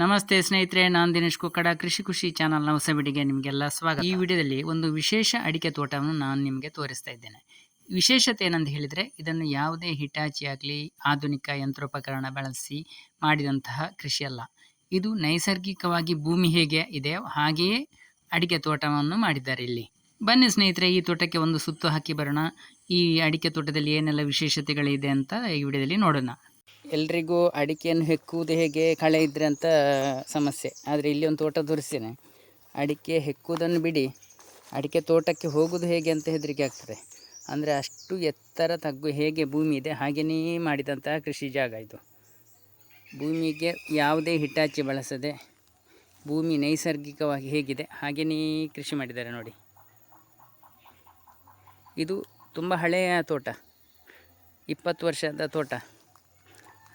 ನಮಸ್ತೆ ಸ್ನೇಹಿತರೆ, ನಾನು ದಿನೇಶ್ ಕೊಕ್ಕಡ, ಕೃಷಿ ಖುಷಿ ಚಾನಲ್ನ ಹೊಸ ವಿಡಿಯೋಗೆ ನಿಮಗೆಲ್ಲ ಸ್ವಾಗತ. ಈ ವಿಡಿಯೋದಲ್ಲಿ ಒಂದು ವಿಶೇಷ ಅಡಿಕೆ ತೋಟವನ್ನು ನಾನು ನಿಮಗೆ ತೋರಿಸ್ತಾ ಇದ್ದೇನೆ. ವಿಶೇಷತೆ ಏನಂತ ಹೇಳಿದರೆ, ಇದನ್ನು ಯಾವುದೇ ಹಿಟಾಚಿ ಆಗಲಿ, ಆಧುನಿಕ ಯಂತ್ರೋಪಕರಣ ಬಳಸಿ ಮಾಡಿದಂತಹ ಕೃಷಿಯಲ್ಲ ಇದು ನೈಸರ್ಗಿಕವಾಗಿ ಭೂಮಿ ಹೇಗೆ ಇದೆಯೋ ಹಾಗೆಯೇ ಅಡಿಕೆ ತೋಟವನ್ನು ಮಾಡಿದ್ದಾರೆ ಇಲ್ಲಿ. ಬನ್ನಿ ಸ್ನೇಹಿತರೆ, ಈ ತೋಟಕ್ಕೆ ಒಂದು ಸುತ್ತು ಹಾಕಿ ಬರೋಣ. ಈ ಅಡಿಕೆ ತೋಟದಲ್ಲಿ ಏನೆಲ್ಲ ವಿಶೇಷತೆಗಳಿದೆ ಅಂತ ಈ ವಿಡಿಯೋದಲ್ಲಿ ನೋಡೋಣ. ಎಲ್ರಿಗೂ ಅಡಿಕೆಯನ್ನು ಹೆಕ್ಕುವುದು ಹೇಗೆ ಕಳೆ ಇದ್ರೆ ಅಂತ ಸಮಸ್ಯೆ. ಆದರೆ ಇಲ್ಲಿ ಒಂದು ತೋಟ ತೋರಿಸ್ತೇನೆ. ಅಡಿಕೆ ಹೆಕ್ಕುವುದನ್ನು ಬಿಡಿ. ಅಡಿಕೆ ತೋಟಕ್ಕೆ ಹೋಗುವುದು ಹೇಗೆ ಅಂತ ಹೆದರಿಕೆ ಆಗ್ತದೆ. ಅಂದರೆ ಅಷ್ಟು ಎತ್ತರ ತಗ್ಗು ಹೇಗೆ ಭೂಮಿ ಇದೆ ಹಾಗೆಯೇ ಮಾಡಿದಂತಹ ಕೃಷಿ ಜಾಗ ಇದು. ಭೂಮಿಗೆ ಯಾವುದೇ ಹಿಟಾಚಿ ಬಳಸದೆ, ಭೂಮಿ ನೈಸರ್ಗಿಕವಾಗಿ ಹೇಗಿದೆ ಹಾಗೆಯೇ ಕೃಷಿ ಮಾಡಿದ್ದಾರೆ ನೋಡಿ. ಇದು ತುಂಬ ಹಳೆಯ ತೋಟ. ಇಪ್ಪತ್ತು ವರ್ಷದ ತೋಟ.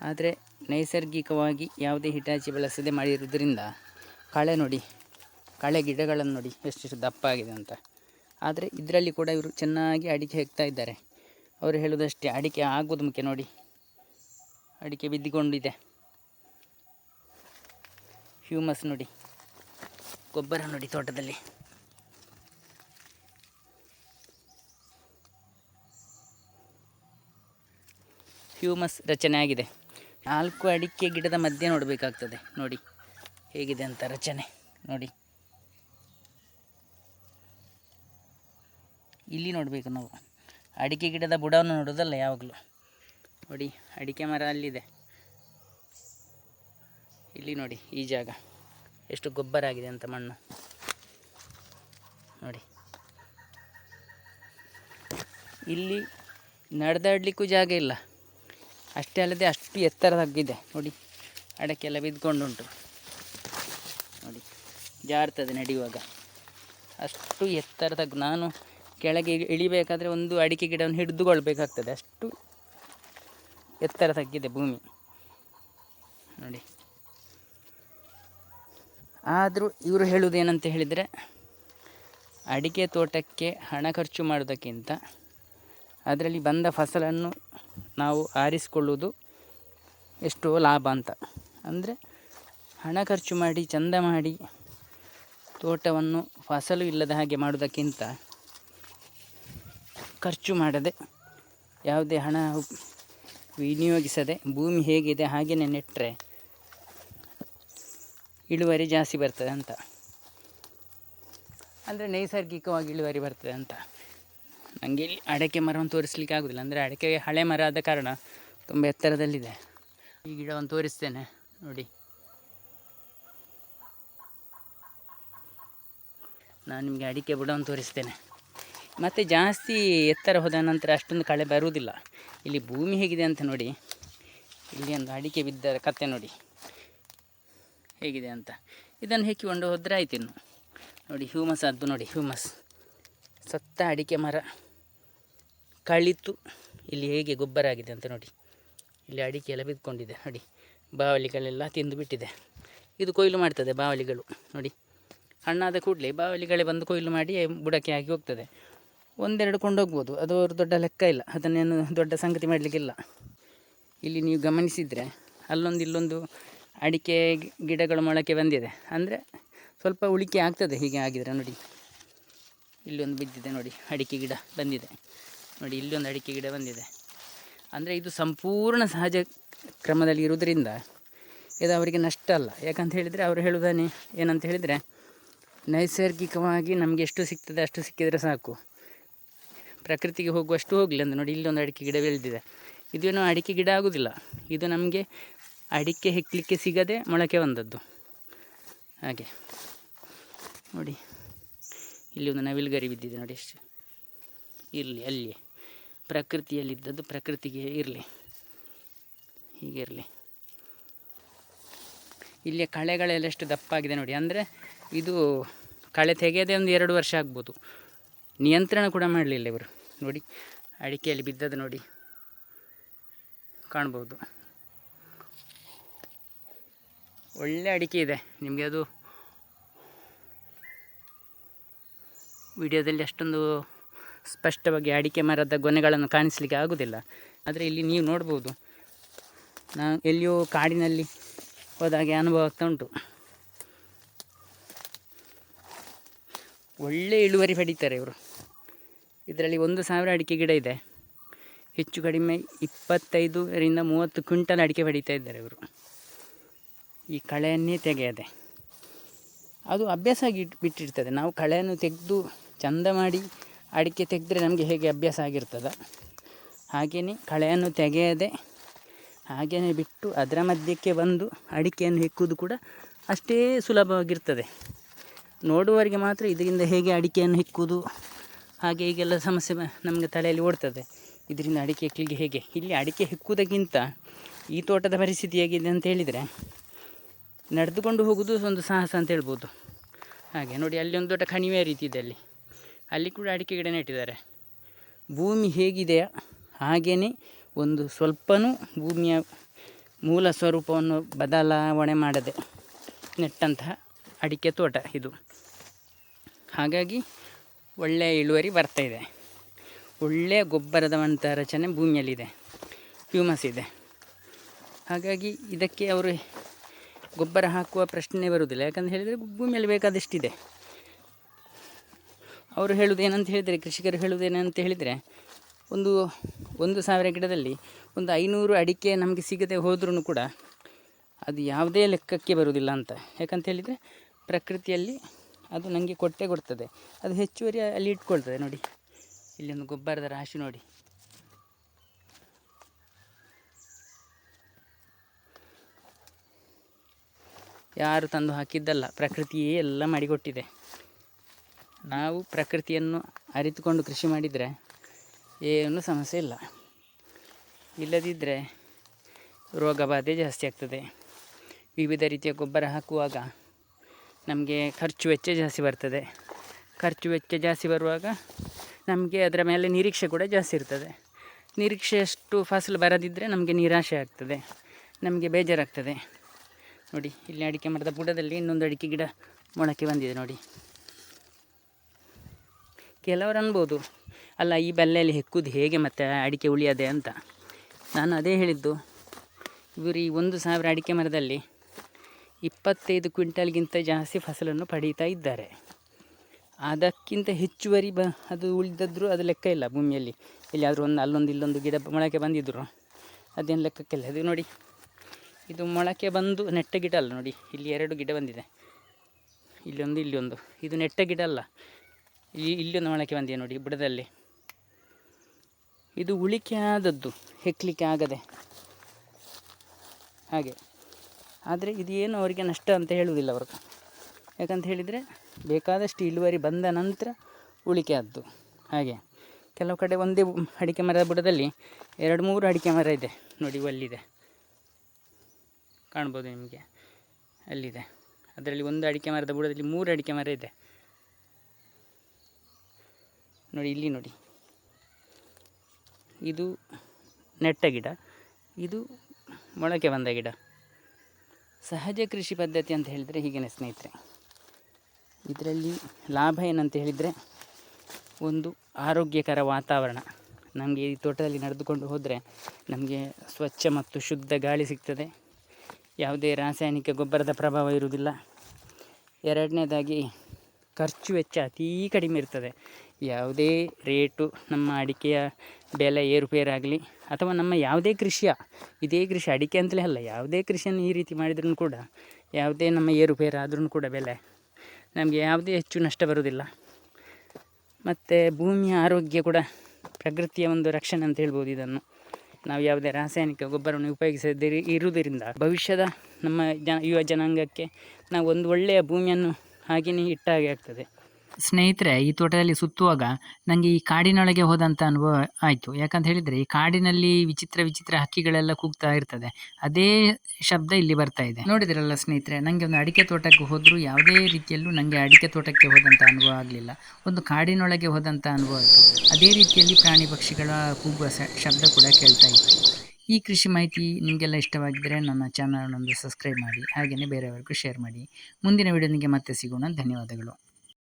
ಆದರೆ ನೈಸರ್ಗಿಕವಾಗಿ ಯಾವುದೇ ಹಿಟಾಚಿ ಬಳಸದೆ ಮಾಡಿರುವುದರಿಂದ ಕಳೆ ನೋಡಿ, ಕಳೆ ಗಿಡಗಳನ್ನು ನೋಡಿ ಎಷ್ಟೆಷ್ಟು ದಪ್ಪ ಆಗಿದೆ ಅಂತ. ಆದರೆ ಇದರಲ್ಲಿ ಕೂಡ ಇವರು ಚೆನ್ನಾಗಿ ಅಡಿಕೆ ಹೆಕ್ತಾ ಇದ್ದಾರೆ. ಅವರು ಹೇಳೋದಷ್ಟೇ, ಅಡಿಕೆ ಆಗೋದು ಮುಖ್ಯ ನೋಡಿ. ಅಡಿಕೆ ಬಿದ್ದಿಕೊಂಡಿದೆ. ಹ್ಯೂಮಸ್ ನೋಡಿ, ಗೊಬ್ಬರ ನೋಡಿ ತೋಟದಲ್ಲಿ. ಹ್ಯೂಮಸ್ ರಚನೆ ಆಗಿದೆ ನಾಲ್ಕು ಅಡಿಕೆ ಗಿಡದ ಮಧ್ಯೆ ನೋಡಬೇಕಾಗ್ತದೆ. ನೋಡಿ, ಹೇಗಿದೆ ಅಂತ ರಚನೆ. ನೋಡಿ. ಇಲ್ಲಿ ನೋಡಬೇಕು ನಾವು. ಅಡಿಕೆ ಗಿಡದ ಬುಡವನ್ನು ನೋಡೋದಲ್ಲ ಯಾವಾಗಲೂ. ನೋಡಿ, ಅಡಿಕೆ ಮರ ಅಲ್ಲಿದೆ. ಇಲ್ಲಿ ನೋಡಿ, ಈ ಜಾಗ. ಎಷ್ಟು ಗೊಬ್ಬರ ಆಗಿದೆ ಅಂತ ಮಣ್ಣು. ನೋಡಿ. ಇಲ್ಲಿ ನಡೆದಾಡಲಿಕ್ಕೂ ಜಾಗ ಇಲ್ಲ. ಅಷ್ಟೇ ಅಲ್ಲದೆ ಅಷ್ಟು ಎತ್ತರ ತಗ್ಗಿದೆ. ನೋಡಿ ಅಡಿಕೆ ಎಲ್ಲ ಬಿದ್ದುಕೊಂಡುಂಟು. ನೋಡಿ, ಜಾರ್ತದೆ ನಡೆಯುವಾಗ. ಅಷ್ಟು ಎತ್ತರ ತಗ್ಗು. ನಾನು ಕೆಳಗೆ ಇಳಿಬೇಕಾದ್ರೆ ಒಂದು ಅಡಿಕೆ ಗಿಡವನ್ನು ಹಿಡಿದುಕೊಳ್ಬೇಕಾಗ್ತದೆ. ಅಷ್ಟು ಎತ್ತರ ತಗ್ಗಿದೆ ಭೂಮಿ. ನೋಡಿ. ಆದರೂ ಇವರು ಹೇಳುವುದೇನಂತ ಹೇಳಿದರೆ, ಅಡಿಕೆ ತೋಟಕ್ಕೆ ಹಣ ಖರ್ಚು ಮಾಡೋದಕ್ಕಿಂತ ಅದರಲ್ಲಿ ಬಂದ ಫಸಲನ್ನು ನಾವು ಆರಿಸಿಕೊಳ್ಳುವುದು ಎಷ್ಟೋ ಲಾಭ ಅಂತ. ಅಂದರೆ ಹಣ ಖರ್ಚು ಮಾಡಿ, ಚಂದ ಮಾಡಿ ತೋಟವನ್ನು, ಫಸಲು ಇಲ್ಲದ ಹಾಗೆ ಮಾಡುವುದಕ್ಕಿಂತ ಖರ್ಚು ಮಾಡದೆ ಯಾವುದೇ ಹಣ ವಿನಿಯೋಗಿಸದೆ, ಭೂಮಿ ಹೇಗಿದೆ ಹಾಗೆಯೇ ನೆಟ್ಟರೆ ಇಳುವರಿ ಜಾಸ್ತಿ ಬರ್ತದೆ ಅಂತ. ಅಂದರೆ ನೈಸರ್ಗಿಕವಾಗಿ ಇಳುವರಿ ಬರ್ತದೆ ಅಂತ. ನನಗೆ ಅಡಿಕೆ ಮರವನ್ನು ತೋರಿಸ್ಲಿಕ್ಕೆ ಆಗೋದಿಲ್ಲ. ಅಂದರೆ ಅಡಿಕೆ ಹಳೆ ಮರ ಆದ ಕಾರಣ ತುಂಬ ಎತ್ತರದಲ್ಲಿದೆ. ಈ ಗಿಡವನ್ನು ತೋರಿಸ್ತೇನೆ, ನೋಡಿ. ನಾನು ನಿಮಗೆ ಅಡಿಕೆ ಬುಡವನ್ನು ತೋರಿಸ್ತೇನೆ. ಮತ್ತು ಜಾಸ್ತಿ ಎತ್ತರ ಹೋದ ನಂತರ ಅಷ್ಟೊಂದು ಕಳೆ ಬರುವುದಿಲ್ಲ. ಇಲ್ಲಿ ಭೂಮಿ ಹೇಗಿದೆ ಅಂತ ನೋಡಿ. ಇಲ್ಲಿ ಒಂದು ಅಡಿಕೆ ಬಿದ್ದ ಕತ್ತೆ ನೋಡಿ. ಹೇಗಿದೆ ಅಂತ. ಇದನ್ನು ಹೆಕ್ಕಿಕೊಂಡು ಹೋದರೆ ಆಯ್ತು ಇನ್ನು. ನೋಡಿ, ಹ್ಯೂಮಸ್ ಅದು ನೋಡಿ, ಹ್ಯೂಮಸ್. ಸತ್ತ ಅಡಿಕೆ ಮರ ಕಳಿತು. ಇಲ್ಲಿ ಹೇಗೆ ಗೊಬ್ಬರ ಆಗಿದೆ ಅಂತ ನೋಡಿ. ಇಲ್ಲಿ ಅಡಿಕೆ ಎಲ್ಲ ಬಿದ್ದುಕೊಂಡಿದೆ ನೋಡಿ. ಬಾವಲಿಗಳೆಲ್ಲ ತಿಂದು ಬಿಟ್ಟಿದೆ ಇದು ಕೊಯ್ಲು ಮಾಡ್ತದೆ ಬಾವಲಿಗಳು, ನೋಡಿ. ಹಣ್ಣಾದ ಕೂಡಲೇ ಬಾವಲಿಗಳೇ ಬಂದು ಕೊಯ್ಲು ಮಾಡಿ ಬುಡಕ್ಕೆ ಹಾಕಿ ಹೋಗ್ತದೆ. ಒಂದೆರಡು ಕೊಂಡೋಗ್ಬೋದು ಅದು ಅವರು ದೊಡ್ಡ ಲೆಕ್ಕ ಇಲ್ಲ, ಅದನ್ನೇನು ದೊಡ್ಡ ಸಂಗತಿ ಮಾಡಲಿಕ್ಕಿಲ್ಲ. ಇಲ್ಲಿ ನೀವು ಗಮನಿಸಿದರೆ ಅಲ್ಲೊಂದು ಇಲ್ಲೊಂದು ಅಡಿಕೆ ಗಿಡಗಳು ಮೊಳಕೆ ಬಂದಿದೆ. ಅಂದರೆ ಸ್ವಲ್ಪ ಉಳಿಕೆ ಆಗ್ತದೆ ಹೀಗೆ ಆಗಿದರೆ, ನೋಡಿ. ಇಲ್ಲೊಂದು ಬಿದ್ದಿದೆ, ನೋಡಿ, ಅಡಿಕೆ ಗಿಡ ಬಂದಿದೆ. ನೋಡಿ, ಇಲ್ಲೊಂದು ಅಡಿಕೆ ಗಿಡ ಬಂದಿದೆ. ಅಂದರೆ ಇದು ಸಂಪೂರ್ಣ ಸಹಜ ಕ್ರಮದಲ್ಲಿ ಇರುವುದರಿಂದ ಇದು ಅವರಿಗೆ ನಷ್ಟ ಅಲ್ಲ. ಯಾಕಂತ ಹೇಳಿದರೆ ಅವರು ಹೇಳುವುದಾನೆ ಏನಂತ ಹೇಳಿದರೆ, ನೈಸರ್ಗಿಕವಾಗಿ ನಮಗೆ ಎಷ್ಟು ಸಿಗ್ತದೆ ಅಷ್ಟು ಸಿಕ್ಕಿದರೆ ಸಾಕು. ಪ್ರಕೃತಿಗೆ ಹೋಗುವಷ್ಟು ಹೋಗಲಿ ಅಂತ ನೋಡಿ, ಇಲ್ಲೊಂದು ಅಡಿಕೆ ಗಿಡ ಬೆಳೆದಿದೆ. ಇದೇನು ಅಡಿಕೆ ಗಿಡ ಆಗೋದಿಲ್ಲ. ಇದು ನಮಗೆ ಅಡಿಕೆ ಹೆಕ್ಕಲಿಕ್ಕೆ ಸಿಗದೆ ಮೊಳಕೆ ಬಂದದ್ದು. ಹಾಗೆ. ನೋಡಿ, ಇಲ್ಲಿ ಒಂದು ನವಿಲುಗರಿ ಬಿದ್ದಿದೆ ನೋಡಿ ಎಷ್ಟು ಇರಲಿ ಅಲ್ಲಿಯೇ ಪ್ರಕೃತಿಯಲ್ಲಿದ್ದದ್ದು ಪ್ರಕೃತಿಗೆ ಇರಲಿ. ಹೀಗಿರಲಿ. ಇಲ್ಲಿಯ ಕಳೆಗಳೆಲ್ಲ ಎಷ್ಟು ದಪ್ಪಾಗಿದೆ ನೋಡಿ. ಅಂದರೆ ಇದು ಕಳೆ ತೆಗೆಯದೆ ಒಂದು ಎರಡು ವರ್ಷ ಆಗ್ಬೋದು. ನಿಯಂತ್ರಣ ಕೂಡ ಮಾಡಲಿಲ್ಲ ಇವರು. ನೋಡಿ, ಅಡಿಕೆಯಲ್ಲಿ ಬಿದ್ದದ್ದು ನೋಡಿ. ಕಾಣ್ಬೋದು. ಒಳ್ಳೆ ಅಡಿಕೆ ಇದೆ. ನಿಮಗೆ ಅದು ವಿಡಿಯೋದಲ್ಲಿ ಅಷ್ಟೊಂದು ಸ್ಪಷ್ಟವಾಗಿ ಅಡಿಕೆ ಮರದ ಗೊನೆಗಳನ್ನು ಕಾಣಿಸಲಿಕ್ಕೆ ಆಗುವುದಿಲ್ಲ ಆದರೆ ಇಲ್ಲಿ ನೀವು ನೋಡ್ಬೋದು. ನಾನು ಎಲ್ಲಿಯೋ ಕಾಡಿನಲ್ಲಿ ಹೋದಾಗೆ ಅನುಭವ ಆಗ್ತಾ ಉಂಟು. ಒಳ್ಳೆ ಇಳುವರಿ ಪಡೀತಾರೆ ಇವರು. ಇದರಲ್ಲಿ ಒಂದು ಸಾವಿರ ಅಡಿಕೆ ಗಿಡ ಇದೆ. ಹೆಚ್ಚು ಕಡಿಮೆ ಇಪ್ಪತ್ತೈದರಿಂದ ಮೂವತ್ತು ಕ್ವಿಂಟಲ್ ಅಡಿಕೆ ಪಡೀತಾ ಇದ್ದಾರೆ ಇವರು. ಈ ಕಳೆಯನ್ನೇ ತೆಗೆಯದೆ. ಅದು ಅಭ್ಯಾಸ ಆಗಿ ಬಿಟ್ಟಿರ್ತದೆ. ನಾವು ಕಳೆಯನ್ನು ತೆಗೆದು ಚಂದ ಮಾಡಿ ಅಡಿಕೆ ತೆಗೆದ್ರೆ ನಮಗೆ ಹೇಗೆ ಅಭ್ಯಾಸ ಆಗಿರ್ತದೆ? ಹಾಗೆಯೇ ಕಳೆಯನ್ನು ತೆಗೆಯದೆ ಹಾಗೆಯೇ ಬಿಟ್ಟು ಅದರ ಮಧ್ಯಕ್ಕೆ ಬಂದು ಅಡಿಕೆಯನ್ನು ಹೆಕ್ಕುವುದು ಕೂಡ ಅಷ್ಟೇ ಸುಲಭವಾಗಿರ್ತದೆ. ನೋಡುವವರಿಗೆ ಮಾತ್ರ ಇದರಿಂದ ಹೇಗೆ ಅಡಿಕೆಯನ್ನು ಹೆಕ್ಕುವುದು, ಹಾಗೆ ಹೀಗೆಲ್ಲ ಸಮಸ್ಯೆ ನಮಗೆ ತಲೆಯಲ್ಲಿ ಓಡ್ತದೆ. ಇದರಿಂದ ಅಡಿಕೆ ಹೆಕ್ಕಲಿಗೆ ಹೇಗೆ? ಇಲ್ಲಿ ಅಡಿಕೆ ಹೆಕ್ಕುವುದಕ್ಕಿಂತ ಈ ತೋಟದ ಪರಿಸ್ಥಿತಿ ಹೇಗಿದೆ ಅಂತ ಹೇಳಿದರೆ ನಡೆದುಕೊಂಡು ಹೋಗುವುದು ಒಂದು ಸಾಹಸ ಅಂತ ಹೇಳ್ಬೋದು. ಹಾಗೆ ನೋಡಿ, ಅಲ್ಲಿ ಒಂದು ದೊಡ್ಡ ಕಣಿವೆ ರೀತಿ ಇದೆ ಅಲ್ಲಿ. ಅಲ್ಲಿ ಕೂಡ ಅಡಿಕೆ ಗಿಡ ನೆಟ್ಟಿದ್ದಾರೆ. ಭೂಮಿ ಹೇಗಿದೆ? ಹಾಗೇ ಒಂದು ಸ್ವಲ್ಪನೂ ಭೂಮಿಯ ಮೂಲ ಸ್ವರೂಪವನ್ನು ಬದಲಾವಣೆ ಮಾಡದೆ ನೆಟ್ಟಂತಹ ಅಡಿಕೆ ತೋಟ ಇದು. ಹಾಗಾಗಿ ಒಳ್ಳೆಯ ಇಳುವರಿ ಬರ್ತಾಯಿದೆ ಒಳ್ಳೆಯ ಗೊಬ್ಬರದ ಅಂತ ರಚನೆ ಭೂಮಿಯಲ್ಲಿದೆ. ಹ್ಯೂಮಸ್ ಇದೆ. ಹಾಗಾಗಿ ಇದಕ್ಕೆ ಅವರು ಗೊಬ್ಬರ ಹಾಕುವ ಪ್ರಶ್ನೆ ಬರುವುದಿಲ್ಲ. ಯಾಕಂತ ಹೇಳಿದರೆ ಭೂಮಿಯಲ್ಲಿ ಬೇಕಾದಷ್ಟಿದೆ. ಅವರು ಹೇಳುವುದೇನಂತ ಹೇಳಿದರೆ, ಕೃಷಿಕರು ಹೇಳುವುದೇನಂತ ಹೇಳಿದರೆ, ಒಂದು ಒಂದು ಸಾವಿರ ಗಿಡದಲ್ಲಿ ಒಂದು ಐನೂರು ಅಡಿಕೆ ನಮಗೆ ಸಿಗದೆ ಹೋದ್ರೂ ಕೂಡ ಅದು ಯಾವುದೇ ಲೆಕ್ಕಕ್ಕೆ ಬರುವುದಿಲ್ಲ ಅಂತ. ಯಾಕಂತ ಹೇಳಿದರೆ, ಪ್ರಕೃತಿಯಲ್ಲಿ ಅದು ನನಗೆ ಕೊಟ್ಟೆ ಕೊಡ್ತದೆ. ಅದು ಹೆಚ್ಚುವರಿ ಅಲ್ಲಿ ಇಟ್ಕೊಳ್ತದೆ ನೋಡಿ. ಇಲ್ಲಿ ಒಂದು ಗೊಬ್ಬರದ ರಾಶಿ ನೋಡಿ. ಯಾರು ತಂದು ಹಾಕಿದ್ದಲ್ಲ, ಪ್ರಕೃತಿಯೇ ಎಲ್ಲ ಮಾಡಿಕೊಟ್ಟಿದೆ. ನಾವು ಪ್ರಕೃತಿಯನ್ನು ಅರಿತುಕೊಂಡು ಕೃಷಿ ಮಾಡಿದರೆ ಏನೂ ಸಮಸ್ಯೆ ಇಲ್ಲ. ಇಲ್ಲದಿದ್ದರೆ ರೋಗ ಬಾಧೆ ಜಾಸ್ತಿ ಆಗ್ತದೆ. ವಿವಿಧ ರೀತಿಯ ಗೊಬ್ಬರ ಹಾಕುವಾಗ ನಮಗೆ ಖರ್ಚು ವೆಚ್ಚ ಜಾಸ್ತಿ ಬರ್ತದೆ. ಖರ್ಚು ವೆಚ್ಚ ಜಾಸ್ತಿ ಬರುವಾಗ ನಮಗೆ ಅದರ ಮೇಲೆ ನಿರೀಕ್ಷೆ ಕೂಡ ಜಾಸ್ತಿ ಇರ್ತದೆ. ನಿರೀಕ್ಷೆಯಷ್ಟು ಫಸಲು ಬರದಿದ್ದರೆ ನಮಗೆ ನಿರಾಶೆ ಆಗ್ತದೆ. ನಮಗೆ ಬೇಜಾರಾಗ್ತದೆ. ನೋಡಿ, ಇಲ್ಲಿ ಅಡಿಕೆ ಮರದ ಬುಡದಲ್ಲಿ ಇನ್ನೊಂದು ಅಡಿಕೆ ಗಿಡ ಮೊಳಕೆ ಬಂದಿದೆ ನೋಡಿ. ಕೆಲವರು ಅನ್ಬೋದು. ಅಲ್ಲ, ಈ ಬಲ್ಲೆಯಲ್ಲಿ ಹೆಕ್ಕುದು ಹೇಗೆ ಮತ್ತೆ ಅಡಿಕೆ ಉಳಿಯದೆ ಅಂತ. ನಾನು ಅದೇ ಹೇಳಿದ್ದು. ಇವರು ಈ ಒಂದು ಸಾವಿರ ಅಡಿಕೆ ಮರದಲ್ಲಿ ಇಪ್ಪತ್ತೈದು ಕ್ವಿಂಟಲ್ಗಿಂತ ಜಾಸ್ತಿ ಫಸಲನ್ನು ಪಡೀತಾ ಇದ್ದಾರೆ. ಅದಕ್ಕಿಂತ ಹೆಚ್ಚುವರಿ ಬ, ಅದು ಉಳಿದದ್ರೂ ಅದು ಲೆಕ್ಕ ಇಲ್ಲ ಭೂಮಿಯಲ್ಲಿ. ಎಲ್ಲಿಯಾದರೂ ಒಂದು, ಅಲ್ಲೊಂದು, ಇಲ್ಲೊಂದು ಗಿಡ ಮೊಳಕೆ ಬಂದಿದ್ದರು ಅದೇನು ಲೆಕ್ಕಕ್ಕಿಲ್ಲ. ಅದು ನೋಡಿ, ಇದು ಮೊಳಕೆ ಬಂದು ನೆಟ್ಟ ಗಿಡ ಅಲ್ಲ ನೋಡಿ, ಇಲ್ಲಿ ಎರಡು ಗಿಡ ಬಂದಿದೆ. ಇಲ್ಲೊಂದು ಇಲ್ಲೊಂದು. ಇದು ನೆಟ್ಟ ಗಿಡ ಅಲ್ಲ. ಇಲ್ಲಿ ಒಂದು ಮೊಳಕೆ ಬಂದಿದೆ ನೋಡಿ, ಬುಡದಲ್ಲಿ. ಇದು ಉಳಿಕೆ ಆದದ್ದು ಹೆಕ್ಕಲಿಕ್ಕೆ ಆಗದೆ. ಹಾಗೆ. ಆದರೆ ಇದು ಏನು ಅವರಿಗೆ ನಷ್ಟ ಅಂತ ಹೇಳುವುದಿಲ್ಲ ಅವರು ಯಾಕಂತ ಹೇಳಿದರೆ ಬೇಕಾದಷ್ಟು ಇಳುವರಿ ಬಂದ ನಂತರ ಉಳಿಕೆ ಆದ್ದು ಹಾಗೆ. ಕೆಲವು ಕಡೆ ಒಂದೇ ಅಡಿಕೆ ಮರದ ಬುಡದಲ್ಲಿ ಎರಡು ಮೂರು ಅಡಿಕೆ ಮರ ಇದೆ. ನೋಡಿ, ಅಲ್ಲಿದೆ. ಕಾಣ್ಬೋದು ನಿಮಗೆ. ಅಲ್ಲಿದೆ. ಅದರಲ್ಲಿ ಒಂದು ಅಡಿಕೆ ಮರದ ಬುಡದಲ್ಲಿ ಮೂರು ಅಡಿಕೆ ಮರ ಇದೆ. ನೋಡಿ, ಇಲ್ಲಿ ನೋಡಿ. ಇದು ನೆಟ್ಟ ಗಿಡ. ಇದು ಮೊಳಕೆ ಬಂದ ಗಿಡ. ಸಹಜ ಕೃಷಿ ಪದ್ಧತಿ ಅಂತ ಹೇಳಿದರೆ ಹೀಗೇನೆ ಸ್ನೇಹಿತರೆ. ಇದರಲ್ಲಿ ಲಾಭ ಏನಂತ ಹೇಳಿದರೆ ಒಂದು ಆರೋಗ್ಯಕರ ವಾತಾವರಣ. ನಮಗೆ ಈ ತೋಟದಲ್ಲಿ ನಡೆದುಕೊಂಡು ಹೋದರೆ ನಮಗೆ ಸ್ವಚ್ಛ ಮತ್ತು ಶುದ್ಧ ಗಾಳಿ ಸಿಗ್ತದೆ. ಯಾವುದೇ ರಾಸಾಯನಿಕ ಗೊಬ್ಬರದ ಪ್ರಭಾವ ಇರುವುದಿಲ್ಲ. ಎರಡನೇದಾಗಿ ಖರ್ಚು ವೆಚ್ಚ ಅತೀ ಕಡಿಮೆ ಇರ್ತದೆ. ಯಾವುದೇ ರೇಟು, ನಮ್ಮ ಅಡಿಕೆಯ ಬೆಲೆ ಏರುಪೇರಾಗಲಿ ಅಥವಾ ನಮ್ಮ ಯಾವುದೇ ಕೃಷಿಯ, ಇದೇ ಕೃಷಿ ಅಡಿಕೆ ಅಂತಲೇ ಅಲ್ಲ, ಯಾವುದೇ ಕೃಷಿಯನ್ನು ಈ ರೀತಿ ಮಾಡಿದ್ರೂ ಕೂಡ, ಯಾವುದೇ ನಮ್ಮ ಏರುಪೇರಾದ್ರೂ ಕೂಡ ಬೆಲೆ ನಮಗೆ ಯಾವುದೇ ಹೆಚ್ಚು ನಷ್ಟ ಬರುವುದಿಲ್ಲ. ಮತ್ತು ಭೂಮಿಯ ಆರೋಗ್ಯ ಕೂಡ ಪ್ರಕೃತಿಯ ಒಂದು ರಕ್ಷಣೆ ಅಂತ ಹೇಳ್ಬೋದು ಇದನ್ನು. ನಾವು ಯಾವುದೇ ರಾಸಾಯನಿಕ ಗೊಬ್ಬರವನ್ನು ಉಪಯೋಗಿಸದೇ ಇರು- ಇರುವುದರಿಂದ ಭವಿಷ್ಯದ ನಮ್ಮ ಜನ, ಯುವ ಜನಾಂಗಕ್ಕೆ ನಾವು ಒಂದು ಒಳ್ಳೆಯ ಭೂಮಿಯನ್ನು ಹಾಗೆಯೇ ಇಟ್ಟ ಹಾಗೆ ಆಗ್ತದೆ. ಸ್ನೇಹಿತರೆ, ಈ ತೋಟದಲ್ಲಿ ಸುತ್ತುವಾಗ ನನಗೆ ಈ ಕಾಡಿನೊಳಗೆ ಹೋದಂಥ ಅನುಭವ ಆಯಿತು. ಯಾಕಂತ ಹೇಳಿದರೆ, ಈ ಕಾಡಿನಲ್ಲಿ ವಿಚಿತ್ರ ವಿಚಿತ್ರ ಹಕ್ಕಿಗಳೆಲ್ಲ ಕೂಗ್ತಾ ಇರ್ತದೆ. ಅದೇ ಶಬ್ದ ಇಲ್ಲಿ ಬರ್ತಾ ಇದೆ. ನೋಡಿದ್ರಲ್ಲ ಸ್ನೇಹಿತರೆ ನನಗೆ ಒಂದು ಅಡಿಕೆ ತೋಟಕ್ಕೆ ಹೋದರೂ ಯಾವುದೇ ರೀತಿಯಲ್ಲೂ ನನಗೆ ಅಡಿಕೆ ತೋಟಕ್ಕೆ ಹೋದಂಥ ಅನುಭವ ಆಗಲಿಲ್ಲ. ಒಂದು ಕಾಡಿನೊಳಗೆ ಹೋದಂಥ ಅನುಭವ ಆಯಿತು. ಅದೇ ರೀತಿಯಲ್ಲಿ ಪ್ರಾಣಿ ಪಕ್ಷಿಗಳ ಕೂಗುವ ಶಬ್ದ ಕೂಡ ಕೇಳ್ತಾ ಇತ್ತು. ಈ ಕೃಷಿ ಮಾಹಿತಿ ನಿಮಗೆಲ್ಲ ಇಷ್ಟವಾಗಿದ್ದರೆ ನನ್ನ ಚಾನಲ್ನೊಂದು ಸಬ್ಸ್ಕ್ರೈಬ್ ಮಾಡಿ, ಹಾಗೆಯೇ ಬೇರೆಯವರಿಗೂ ಶೇರ್ ಮಾಡಿ. ಮುಂದಿನ ವಿಡಿಯೋನಿಗೆ ಮತ್ತೆ ಸಿಗೋಣ. ಧನ್ಯವಾದಗಳು.